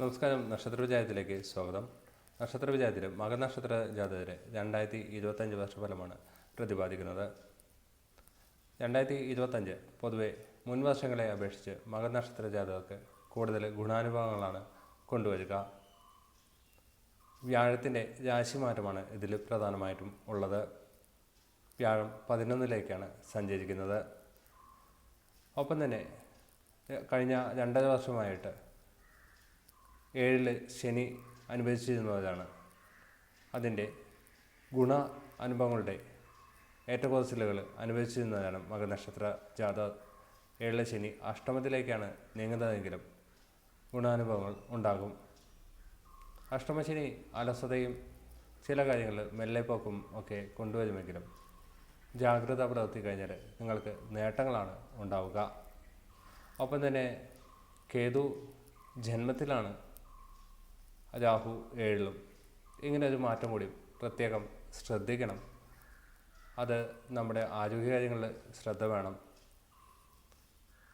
നമസ്കാരം നക്ഷത്ര വിജയത്തിലേക്ക് സ്വാഗതം. നക്ഷത്ര വിജയത്തിലും മകനക്ഷത്ര ജാതകരെ രണ്ടായിരത്തി ഇരുപത്തഞ്ച് വർഷഫലമാണ് പ്രതിപാദിക്കുന്നത്. രണ്ടായിരത്തി ഇരുപത്തഞ്ച് പൊതുവെ മുൻ വർഷങ്ങളെ അപേക്ഷിച്ച് മകനക്ഷത്ര ജാതകർക്ക് കൂടുതൽ ഗുണാനുഭവങ്ങളാണ് കൊണ്ടുവരിക. വ്യാഴത്തിന്റെ രാശിമാറ്റമാണ് ഇതിൽ പ്രധാനമായിട്ടും ഉള്ളത്. വ്യാഴം പതിനൊന്നിലേക്കാണ് സഞ്ചരിക്കുന്നത്. ഒപ്പം തന്നെ കഴിഞ്ഞ രണ്ടര വർഷമായിട്ട് ഏഴിൽ ശനി അനുഭവിച്ചിരുന്നതാണ് അതിന്റെ ഗുണ അനുഭവങ്ങളുടെ ഏറ്റക്കുറച്ചിലുകൾ അനുഭവിച്ചിരുന്നതാണ് മകനക്ഷത്ര ജാത ഏഴിലെ ശനി അഷ്ടമത്തിലേക്കാണ് നീങ്ങുന്നതെങ്കിലും ഗുണാനുഭവങ്ങൾ ഉണ്ടാകും. അഷ്ടമശനി അലസതയും ചില കാര്യങ്ങളിൽ മെല്ലെപ്പോക്കും ഒക്കെ കൊണ്ടുവരുമെങ്കിലും ജാഗ്രത പുലർത്തി കഴിഞ്ഞാൽ നിങ്ങൾക്ക് നേട്ടങ്ങളാണ് ഉണ്ടാവുക. ഒപ്പം തന്നെ കേതു ജന്മത്തിലാണ് രാഹു ഏഴിലും. ഇങ്ങനെ ഒരു മാറ്റം കൂടി പ്രത്യേകം ശ്രദ്ധിക്കണം. അത് നമ്മുടെ ആരോഗ്യകാര്യങ്ങളിൽ ശ്രദ്ധ വേണം.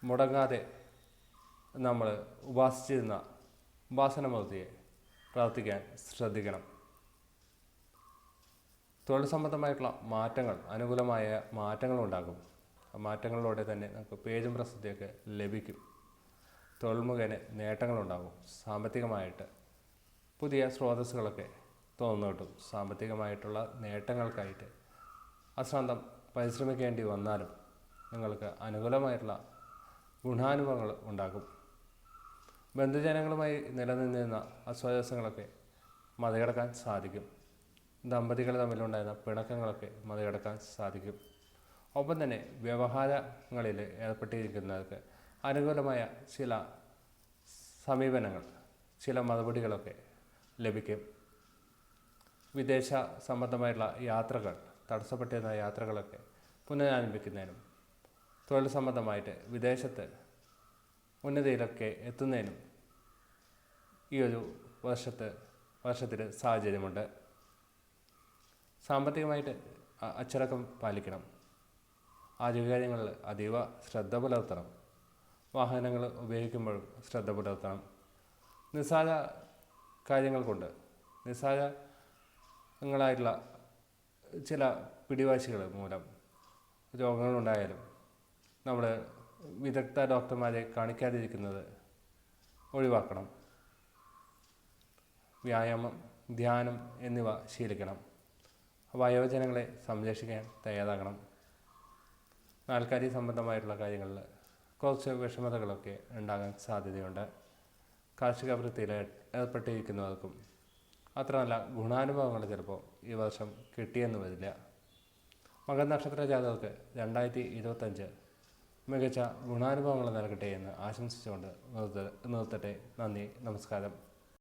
മുടങ്ങാതെ നമ്മൾ ഉപാസിച്ചിരുന്ന ഉപാസനമൂർത്തിയെ പ്രാർത്ഥിക്കാൻ ശ്രദ്ധിക്കണം. തൊഴിൽ സംബന്ധമായിട്ടുള്ള മാറ്റങ്ങൾ അനുകൂലമായ മാറ്റങ്ങൾ ഉണ്ടാകും. ആ മാറ്റങ്ങളിലൂടെ തന്നെ നമുക്ക് പേരും പ്രസിദ്ധിയൊക്കെ ലഭിക്കും. തൊഴിൽ മുഖേന നേട്ടങ്ങളുണ്ടാകും സാമ്പത്തികമായിട്ട് പുതിയ സ്രോതസ്സുകളൊക്കെ തുറന്നു സാമ്പത്തികമായിട്ടുള്ള നേട്ടങ്ങൾക്കായിട്ട്. അശ്രാന്തം പരിശ്രമിക്കേണ്ടി വന്നാലും നിങ്ങൾക്ക് അനുകൂലമായിട്ടുള്ള ഗുണാനുഭവങ്ങൾ ഉണ്ടാകും. ബന്ധുജനങ്ങളുമായി നിലനിന്നിരുന്ന അസ്വാരസ്യങ്ങളൊക്കെ മറികടക്കാൻ സാധിക്കും. ദമ്പതികൾ തമ്മിലുണ്ടായിരുന്ന പിണക്കങ്ങളൊക്കെ മറികടക്കാൻ സാധിക്കും. ഒപ്പം തന്നെ വ്യവഹാരങ്ങളിൽ ഏർപ്പെട്ടിരിക്കുന്നവർക്ക് അനുകൂലമായ ചില സമീപനങ്ങൾ ചില മറുപടികളൊക്കെ ലഭിക്കും. വിദേശ സംബന്ധമായിട്ടുള്ള യാത്രകൾ തടസ്സപ്പെട്ടിരുന്ന യാത്രകളൊക്കെ പുനരാരംഭിക്കുന്നതിനും തൊഴിൽ സംബന്ധമായിട്ട് വിദേശത്ത് ഉന്നതിയിലൊക്കെ എത്തുന്നതിനും ഈ ഒരു വർഷത്ത് വർഷത്തിൽ സാഹചര്യമുണ്ട്. സാമ്പത്തികമായിട്ട് അച്ചടക്കം പാലിക്കണം. ആരോഗ്യകാര്യങ്ങളിൽ അതീവ ശ്രദ്ധ പുലർത്തണം. വാഹനങ്ങൾ ഉപയോഗിക്കുമ്പോഴും ശ്രദ്ധ പുലർത്തണം. നിസ്സാര കാര്യങ്ങൾ കൊണ്ട് നിസ്സാരങ്ങളായിട്ടുള്ള ചില പിടിവാശികൾ മൂലം രോഗങ്ങളുണ്ടായാലും നമ്മൾ വിദഗ്ധ ഡോക്ടർമാരെ കാണിക്കാതിരിക്കുന്നത് ഒഴിവാക്കണം. വ്യായാമം ധ്യാനം എന്നിവ ശീലിക്കണം. വയോജനങ്ങളെ സംരക്ഷിക്കാൻ തയ്യാറാകണം. നാൽക്കാരി സംബന്ധമായിട്ടുള്ള കാര്യങ്ങളിൽ കുറച്ച് വിഷമതകളൊക്കെ ഉണ്ടാകാൻ സാധ്യതയുണ്ട്. കാർഷിക വൃത്തിയിൽ ഏർപ്പെട്ടിരിക്കുന്നവർക്കും അത്ര നല്ല ഗുണാനുഭവങ്ങൾ ചിലപ്പോൾ ഈ വർഷം കിട്ടിയെന്ന് വരില്ല. മകനക്ഷത്ര ജാതകർക്ക് രണ്ടായിരത്തി ഇരുപത്തഞ്ച് മികച്ച ഗുണാനുഭവങ്ങൾ നൽകട്ടെ എന്ന് ആശംസിച്ചുകൊണ്ട് നിർത്ത നിർത്തട്ടെ. നന്ദി നമസ്കാരം.